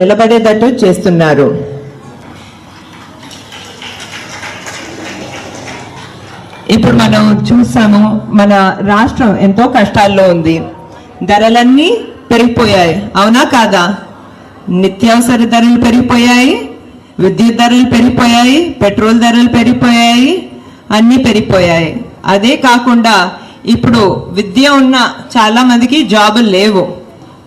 నిలబడేటట్టు చేస్తున్నారు. ఇప్పుడు మనం చూసాము మన రాష్ట్రం ఎంతో కష్టాల్లో ఉంది. ధరలన్నీ పెరిగిపోయాయి అవునా కాదా? నిత్యావసర ధరలు పెరిగిపోయాయి విద్యుత్ ధరలు పెరిగిపోయాయి పెట్రోల్ ధరలు పెరిగిపోయాయి అన్నీ పెరిగిపోయాయి. అదే కాకుండా ఇప్పుడు విద్య ఉన్న చాలా మందికి జాబులు లేవు.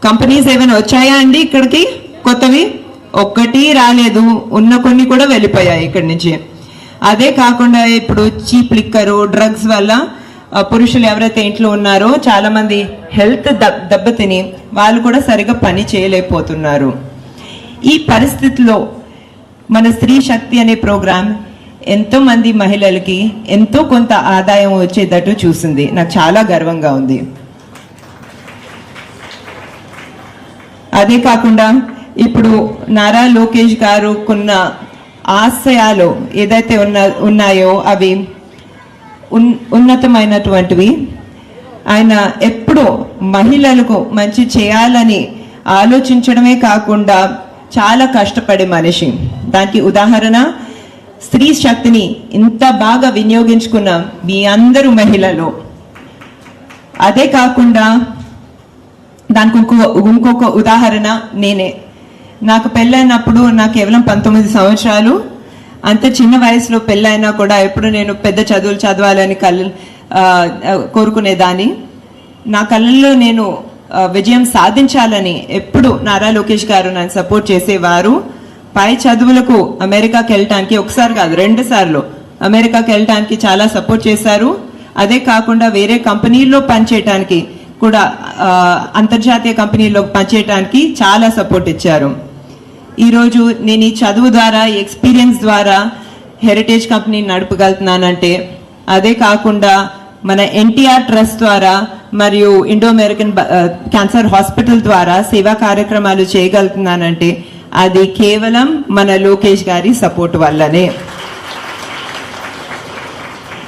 కంపెనీస్ ఏమైనా వచ్చాయా అండి ఇక్కడికి? కొత్తవి ఒక్కటి రాలేదు. ఉన్న కొన్ని కూడా వెళ్ళిపోయాయి ఇక్కడి నుంచి. అదే కాకుండా ఇప్పుడు చీప్ లిక్కరు డ్రగ్స్ వల్ల పురుషులు ఎవరైతే ఇంట్లో ఉన్నారో చాలామంది హెల్త్ దెబ్- దెబ్బతిని వాళ్ళు కూడా సరిగా పని చేయలేకపోతున్నారు. ఈ పరిస్థితిలో మన స్త్రీ శక్తి అనే ప్రోగ్రాం ఎంతో మంది మహిళలకి ఎంతో కొంత ఆదాయం వచ్చేటట్టు చూసింది. నాకు చాలా గర్వంగా ఉంది. అదే కాకుండా ఇప్పుడు నారా లోకేష్ గారు కొన్న ఆశయాలు ఏదైతే ఉన్న ఉన్నాయో అవి ఉన్నతమైనటువంటివి. ఆయన ఎప్పుడూ మహిళలకు మంచి చేయాలని ఆలోచించడమే కాకుండా చాలా కష్టపడే మనిషి. దానికి ఉదాహరణ స్త్రీ శక్తిని ఇంత బాగా వినియోగించుకున్న మీ అందరూ మహిళలు. అదే కాకుండా దానికి ఇంకొక ఇంకొక ఉదాహరణ నేనే. నాకు పెళ్ళైనప్పుడు నాకు కేవలం పంతొమ్మిది సంవత్సరాలు. అంత చిన్న వయసులో పెళ్ళైనా కూడా ఎప్పుడు నేను పెద్ద చదువులు చదవాలని కళ్ళు కోరుకునేదాన్ని. నా కళ్ళల్లో నేను విజయం సాధించాలని ఎప్పుడు నారా లోకేష్ గారు నన్ను సపోర్ట్ చేసేవారు. పై చదువులకు అమెరికాకి వెళ్ళటానికి ఒకసారి కాదు రెండు సార్లు అమెరికాకి వెళ్ళటానికి చాలా సపోర్ట్ చేశారు. అదే కాకుండా వేరే కంపెనీల్లో పనిచేయటానికి కూడా అంతర్జాతీయ కంపెనీల్లో పనిచేయటానికి చాలా సపోర్ట్ ఇచ్చారు. ఈరోజు నేను ఈ చదువు ద్వారా ఎక్స్పీరియన్స్ ద్వారా హెరిటేజ్ కంపెనీ నడపగలుగుతున్నానంటే అదే కాకుండా మన ఎన్టీఆర్ ట్రస్ట్ ద్వారా మరియు ఇండో అమెరికన్ క్యాన్సర్ హాస్పిటల్ ద్వారా సేవా కార్యక్రమాలు చేయగలుగుతున్నానంటే అది కేవలం మన లోకేష్ గారి సపోర్ట్ వల్లనే.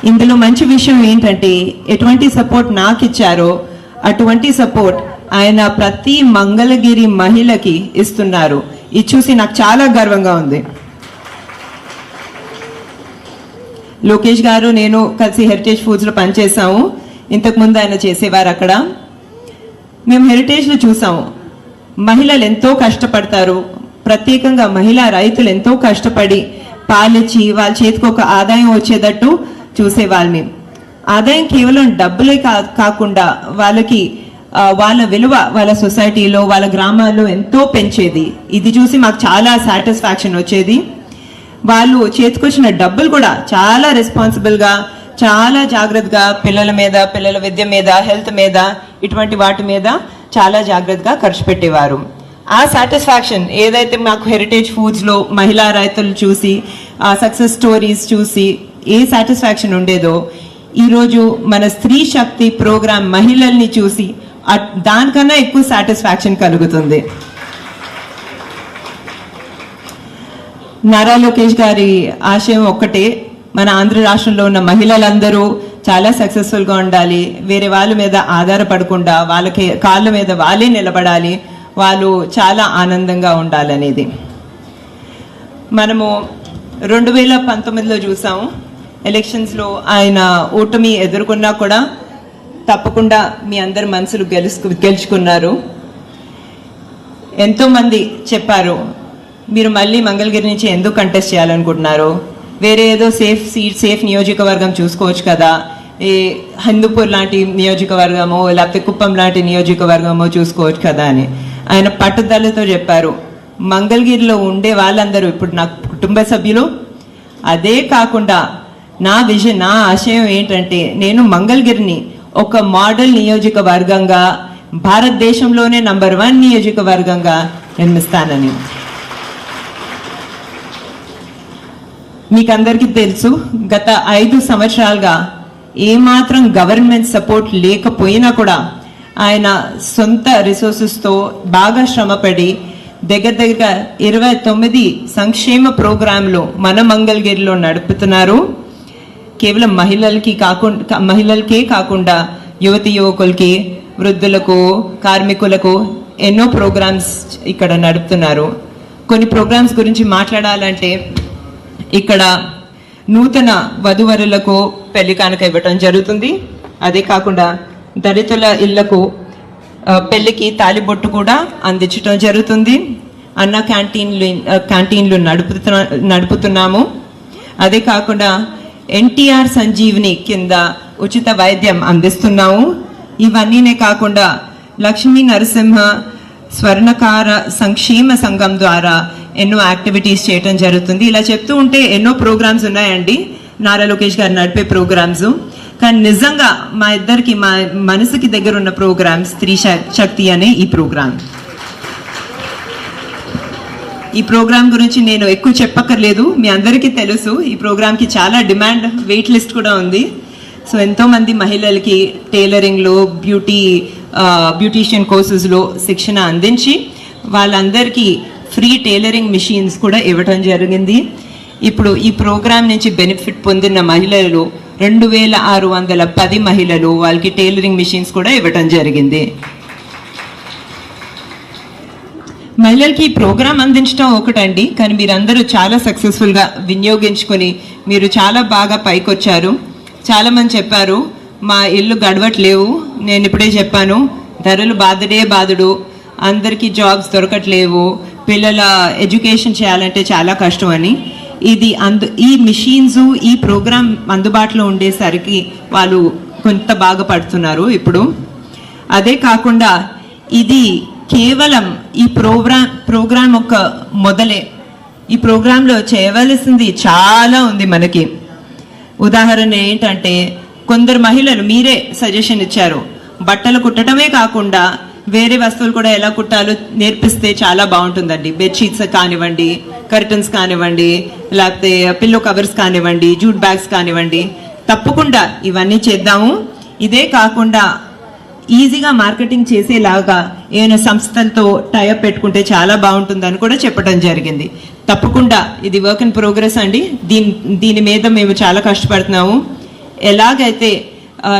ఇందులో మంచి విషయం ఏంటంటే ఎటువంటి సపోర్ట్ నాకు ఇచ్చారో అటువంటి సపోర్ట్ ఆయన ప్రతి మంగళగిరి మహిళకి ఇస్తున్నారు. ఇది చూసి నాకు చాలా గర్వంగా ఉంది. లోకేష్ గారు నేను కలిసి హెరిటేజ్ ఫుడ్స్లో పనిచేసాము ఇంతకు ముందు ఆయన చేసేవారు అక్కడ. మేము హెరిటేజ్లో చూసాము. మహిళలు ఎంతో కష్టపడతారు. ప్రత్యేకంగా మహిళా రైతులు ఎంతో కష్టపడి పాలిచ్చి వాళ్ళ చేతికి ఒక ఆదాయం వచ్చేటట్టు చూసేవాళ్ళు మేము. ఆదాయం కేవలం డబ్బులే కా కాకుండా వాళ్ళకి వాళ్ళ విలువ వాళ్ళ సొసైటీలో వాళ్ళ గ్రామాల్లో ఎంతో పెంచేది. ఇది చూసి మాకు చాలా సాటిస్ఫాక్షన్ వచ్చేది. వాళ్ళు చేతికొచ్చిన డబ్బులు కూడా చాలా రెస్పాన్సిబుల్గా చాలా జాగ్రత్తగా పిల్లల మీద పిల్లల విద్య మీద హెల్త్ మీద ఇటువంటి వాటి మీద చాలా జాగ్రత్తగా ఖర్చు పెట్టేవారు. ఆ సాటిస్ఫాక్షన్ ఏదైతే మాకు హెరిటేజ్ ఫుడ్స్లో మహిళా రైతులు చూసి ఆ సక్సెస్ స్టోరీస్ చూసి ఏ సాటిస్ఫాక్షన్ ఉండేదో ఈరోజు మన స్త్రీ శక్తి ప్రోగ్రాం మహిళల్ని చూసి దానికన్నా ఎక్కువ సాటిస్ఫాక్షన్ కలుగుతుంది. నారా లోకేష్ గారి ఆశయం ఒక్కటే మన ఆంధ్ర రాష్ట్రంలో ఉన్న మహిళలందరూ చాలా సక్సెస్ఫుల్గా ఉండాలి వేరే వాళ్ళ మీద ఆధారపడకుండా వాళ్ళకి కాళ్ళ మీద వాళ్ళే నిలబడాలి వాళ్ళు చాలా ఆనందంగా ఉండాలనేది. మనము రెండు వేల పంతొమ్మిదిలో చూసాము ఎలక్షన్స్లో ఆయన ఓటమి ఎదుర్కొన్నా కూడా తప్పకుండా మీ అందరి మనసులు గెలుచుకు గెలుచుకున్నారు. ఎంతోమంది చెప్పారు మీరు మళ్ళీ మంగళగిరి నుంచి ఎందుకు కంటెస్ట్ చేయాలనుకుంటున్నారు? వేరే ఏదో సేఫ్ సీట్ సేఫ్ నియోజకవర్గం చూసుకోవచ్చు కదా. ఈ హిందూపూర్ లాంటి నియోజకవర్గమో లేకపోతే కుప్పం లాంటి నియోజకవర్గమో చూసుకోవచ్చు కదా అని. ఆయన పట్టుదలతో చెప్పారు మంగళగిరిలో ఉండే వాళ్ళందరూ ఇప్పుడు నా కుటుంబ సభ్యులు. అదే కాకుండా నా విజన్ నా ఆశయం ఏంటంటే నేను మంగళగిరిని ఒక మోడల్ నియోజకవర్గంగా భారతదేశంలోనే నంబర్ వన్ నియోజకవర్గంగా నిర్మిస్తానని. మీకందరికీ తెలుసు గత ఐదు సంవత్సరాలుగా ఏమాత్రం గవర్నమెంట్ సపోర్ట్ లేకపోయినా కూడా ఆయన సొంత రిసోర్సెస్తో బాగా శ్రమపడి దగ్గర దగ్గర ఇరవై తొమ్మిది సంక్షేమ ప్రోగ్రాంలు మన మంగళగిరిలో నడుపుతున్నారు. కేవలం మహిళలకి కాకుండా మహిళలకే కాకుండా యువతి యువకులకి వృద్ధులకు కార్మికులకు ఎన్నో ప్రోగ్రామ్స్ ఇక్కడ నడుపుతున్నారు. కొన్ని ప్రోగ్రామ్స్ గురించి మాట్లాడాలంటే ఇక్కడ నూతన వధువరులకు పెళ్ళి కానుక ఇవ్వటం జరుగుతుంది. అదే కాకుండా దళితుల ఇళ్ళకు పెళ్ళికి తాలిబొట్టు కూడా అందించడం జరుగుతుంది. అన్న క్యాంటీన్లు క్యాంటీన్లు నడుపుతున్నా నడుపుతున్నాము. అదే కాకుండా ఎన్టీఆర్ సంజీవిని కింద ఉచిత వైద్యం అందిస్తున్నాము. ఇవన్నీనే కాకుండా లక్ష్మీ నరసింహ స్వర్ణకార సంక్షేమ సంఘం ద్వారా ఎన్నో యాక్టివిటీస్ చేయటం జరుగుతుంది. ఇలా చెప్తూ ఉంటే ఎన్నో ప్రోగ్రామ్స్ ఉన్నాయండి. నారా లోకేష్ గారు నడిపే ప్రోగ్రామ్స్. కానీ నిజంగా మా ఇద్దరికి మా మనసుకి దగ్గర ఉన్న ప్రోగ్రామ్ స్త్రీ శక్తి అనే ఈ ప్రోగ్రామ్. ఈ ప్రోగ్రామ్ గురించి నేను ఎక్కువ చెప్పక్కర్లేదు. మీ అందరికీ తెలుసు ఈ ప్రోగ్రామ్కి చాలా డిమాండ్ వెయిట్ లిస్ట్ కూడా ఉంది. సో ఎంతోమంది మహిళలకి టైలరింగ్లో బ్యూటీ బ్యూటీషియన్ కోర్సెస్లో శిక్షణ అందించి వాళ్ళందరికీ ఫ్రీ టైలరింగ్ మిషన్స్ కూడా ఇవ్వటం జరిగింది. ఇప్పుడు ఈ ప్రోగ్రామ్ నుంచి బెనిఫిట్ పొందిన మహిళలు రెండు వేల ఆరు వందల పది మహిళలు వాళ్ళకి టైలరింగ్ మిషన్స్ కూడా ఇవ్వటం జరిగింది. మహిళలకి ఈ ప్రోగ్రామ్ అందించడం ఒకటండి. కానీ మీరందరూ చాలా సక్సెస్ఫుల్గా వినియోగించుకొని మీరు చాలా బాగా పైకొచ్చారు. చాలామంది చెప్పారు మా ఇల్లు గడవట్లేవు నేను ఇప్పుడే చెప్పాను ధరలు బాధడే బాధుడు. అందరికీ జాబ్స్ దొరకట్లేవు. పిల్లల ఎడ్యుకేషన్ చేయాలంటే చాలా కష్టం అని. ఇది అందు ఈ మిషన్స్ ఈ ప్రోగ్రామ్ అందుబాటులో ఉండేసరికి వాళ్ళు కొంత బాగా పడుతున్నారు ఇప్పుడు. అదే కాకుండా ఇది కేవలం ఈ ప్రోగ్రామ్ ప్రోగ్రామ్ ఒక మొదలే. ఈ ప్రోగ్రాంలో చేయవలసింది చాలా ఉంది మనకి. ఉదాహరణ ఏంటంటే కొందరు మహిళలు మీరే సజెషన్ ఇచ్చారు. బట్టలు కుట్టడమే కాకుండా వేరే వస్తువులు కూడా ఎలా కుట్టాలో నేర్పిస్తే చాలా బాగుంటుందండి. బెడ్షీట్స్ కానివ్వండి కర్టన్స్ కానివ్వండి లేకపోతే పిల్లో కవర్స్ కానివ్వండి జూట్ బ్యాగ్స్ కానివ్వండి. తప్పకుండా ఇవన్నీ చేద్దాము. ఇదే కాకుండా ఈజీగా మార్కెటింగ్ చేసేలాగా ఏమైనా సంస్థలతో టైఅప్ పెట్టుకుంటే చాలా బాగుంటుందని కూడా చెప్పడం జరిగింది. తప్పకుండా ఇది వర్క్ ఇన్ ప్రోగ్రెస్ అండి. దీని దీని మీద మేము చాలా కష్టపడుతున్నాము. ఎలాగైతే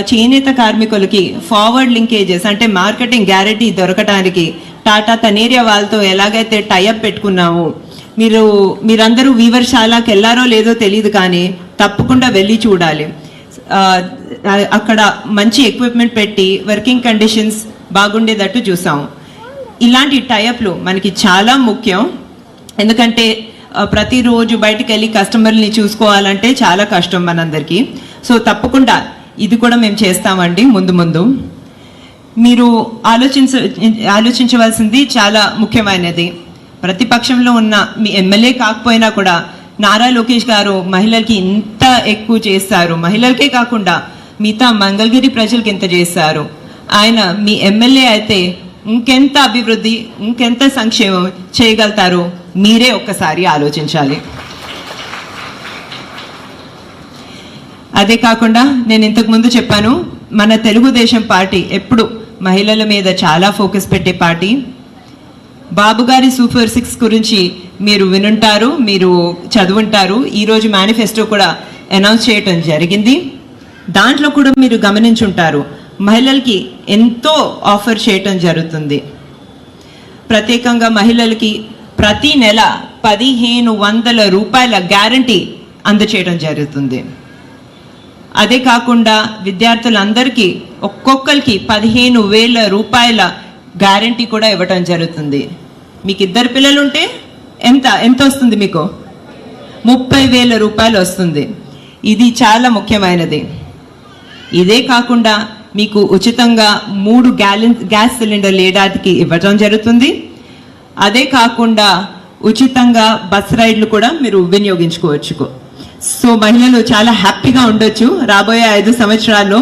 చేనేత కార్మికులకి ఫార్వర్డ్ లింకేజెస్ అంటే మార్కెటింగ్ గ్యారెంటీ దొరకటానికి టాటా తనేరియా వాళ్ళతో ఎలాగైతే టైఅప్ పెట్టుకున్నాము మీరు మీరందరూ వీవర్శాలకు వెళ్ళారో లేదో తెలియదు కానీ తప్పకుండా వెళ్ళి చూడాలి. అక్కడ మంచి ఎక్విప్మెంట్ పెట్టి వర్కింగ్ కండిషన్స్ బాగుండేటట్టు చూసాం. ఇలాంటి టైఅప్లు మనకి చాలా ముఖ్యం. ఎందుకంటే ప్రతిరోజు బయటకు వెళ్ళి కస్టమర్ని చూసుకోవాలంటే చాలా కష్టం మనందరికీ. సో తప్పకుండా ఇది కూడా మేము చేస్తామండి ముందు ముందు. మీరు ఆలోచించ ఆలోచించవలసింది చాలా ముఖ్యమైనది. ప్రతిపక్షంలో ఉన్న మీ ఎమ్మెల్యే కాకపోయినా కూడా నారా లోకేష్ గారు మహిళలకి ఇంత ఎక్కువ చేస్తారు. మహిళలకే కాకుండా మిగతా మంగళగిరి ప్రజలకి ఎంత చేస్తారు. ఆయన మీ ఎమ్మెల్యే అయితే ఇంకెంత అభివృద్ధి ఇంకెంత సంక్షేమం చేయగలుగుతారో మీరే ఒక్కసారి ఆలోచించాలి. అదే కాకుండా నేను ఇంతకుముందు చెప్పాను మన తెలుగుదేశం పార్టీ ఎప్పుడు మహిళల మీద చాలా ఫోకస్ పెట్టే పార్టీ. బాబు గారి సూపర్ సిక్స్ గురించి మీరు వినుంటారు మీరు చదువుంటారు. ఈరోజు మేనిఫెస్టో కూడా అనౌన్స్ చేయటం జరిగింది. దాంట్లో కూడా మీరు గమనించుంటారు. మహిళలకి ఎంతో ఆఫర్ చేయటం జరుగుతుంది. ప్రత్యేకంగా మహిళలకి ప్రతి నెల పదిహేను వందల రూపాయల గ్యారంటీ అందచేయడం జరుగుతుంది. అదే కాకుండా విద్యార్థులందరికీ ఒక్కొక్కరికి పదిహేను వేల రూపాయల గ్యారంటీ కూడా ఇవ్వటం జరుగుతుంది. మీకు ఇద్దరు పిల్లలు ఉంటే ఎంత? ఎంత వస్తుంది మీకు? ముప్పై వేల రూపాయలు వస్తుంది. ఇది చాలా ముఖ్యమైనది. ఇదే కాకుండా మీకు ఉచితంగా మూడు గ్యాలెన్ గ్యాస్ సిలిండర్లు ఏడాదికి ఇవ్వటం జరుగుతుంది. అదే కాకుండా ఉచితంగా బస్ రైడ్లు కూడా మీరు వినియోగించుకోవచ్చు సో మహిళలు చాలా హ్యాపీగా ఉండొచ్చు రాబోయే ఐదు సంవత్సరాల్లో.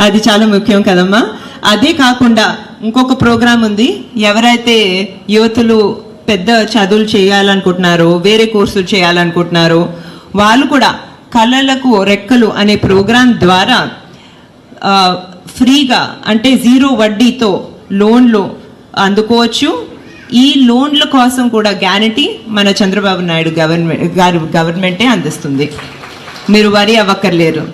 అది చాలా ముఖ్యం కదమ్మా. అదే కాకుండా ఇంకొక ప్రోగ్రాం ఉంది. ఎవరైతే యువతులు పెద్ద చదువులు చేయాలనుకుంటున్నారో వేరే కోర్సులు చేయాలనుకుంటున్నారో వాళ్ళు కూడా కళలకు రెక్కలు అనే ప్రోగ్రాం ద్వారా ఫ్రీగా అంటే జీరో వడ్డీతో లోన్లు అందుకోవచ్చు. ఈ లోన్ల కోసం కూడా గ్యారంటీ మన చంద్రబాబు నాయుడు గవర్నమెంట్ గారు గవర్నమెంటే అందిస్తుంది. మీరు వరి అవ్వక్కర్లేరు.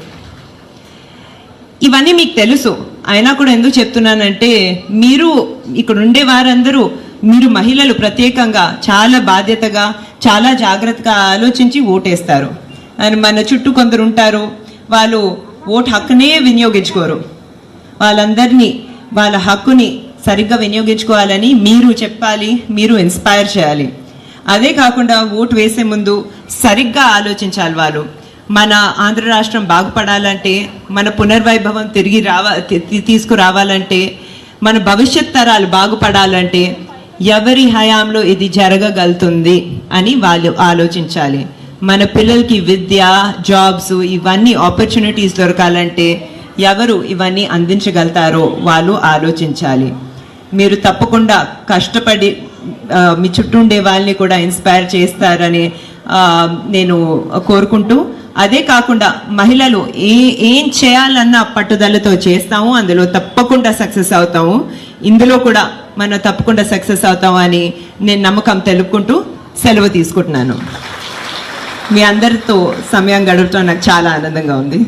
ఇవన్నీ మీకు తెలుసు. అయినా కూడా ఎందుకు చెప్తున్నానంటే మీరు ఇక్కడ ఉండే వారందరూ మీరు మహిళలు ప్రత్యేకంగా చాలా బాధ్యతగా చాలా జాగ్రత్తగా ఆలోచించి ఓటేస్తారు. అని మన చుట్టూ కొందరు ఉంటారు. వాళ్ళు ఓటు హక్కునే వినియోగించుకోరు. వాళ్ళందరినీ వాళ్ళ హక్కుని సరిగ్గా వినియోగించుకోవాలని మీరు చెప్పాలి మీరు ఇన్స్పైర్ చేయాలి. అదే కాకుండా ఓటు వేసే ముందు సరిగ్గా ఆలోచించాలి వాళ్ళు. మన ఆంధ్ర రాష్ట్రం బాగుపడాలంటే మన పునర్వైభవం తిరిగి రావా తీసుకురావాలంటే మన భవిష్యత్ తరాలు బాగుపడాలంటే ఎవరి హయాంలో ఇది జరగగలుగుతుంది అని వాళ్ళు ఆలోచించాలి. మన పిల్లలకి విద్య జాబ్స్ ఇవన్నీ ఆపర్చునిటీస్ దొరకాలంటే ఎవరు ఇవన్నీ అందించగలుగుతారో వాళ్ళు ఆలోచించాలి. మీరు తప్పకుండా కష్టపడి మీ చుట్టూ ఉండే వాళ్ళని కూడా ఇన్స్పైర్ చేస్తారని నేను కోరుకుంటూ అదే కాకుండా మహిళలు ఏ ఏం చేయాలన్న పట్టుదలతో చేస్తాము అందులో తప్పకుండా సక్సెస్ అవుతాము. ఇందులో కూడా మనం తప్పకుండా సక్సెస్ అవుతాము అని నేను నమ్మకం తెలుపుకుంటూ సెలవు తీసుకుంటున్నాను. మీ అందరితో సమయం గడపడం నాకు చాలా ఆనందంగా ఉంది.